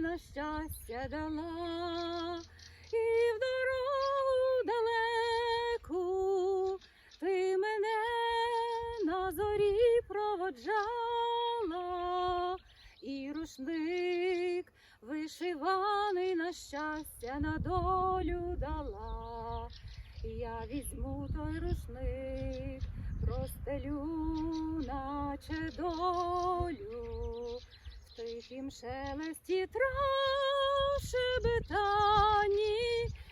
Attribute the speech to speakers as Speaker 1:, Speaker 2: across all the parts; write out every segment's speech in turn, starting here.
Speaker 1: на щастя дала, і в дорогу далеку ти мене на зорі проводжала, і рушник вишиваний на щастя на долю дала. Я візьму той рушник, простелю, наче долю, тихім шелесті трав шебетані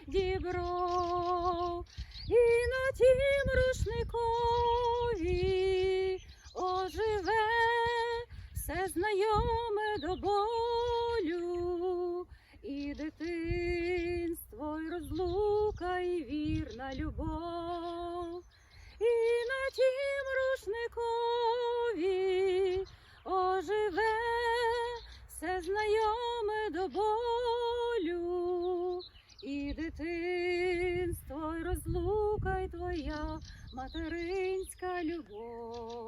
Speaker 1: дібров, і на тім рушникові оживе все знайоме до болю, і дитинство, і розлука, і вірна любов, і на тім рушникові оживе все знайоме до болю, і дитинство, і розлука, й твоя материнська любов.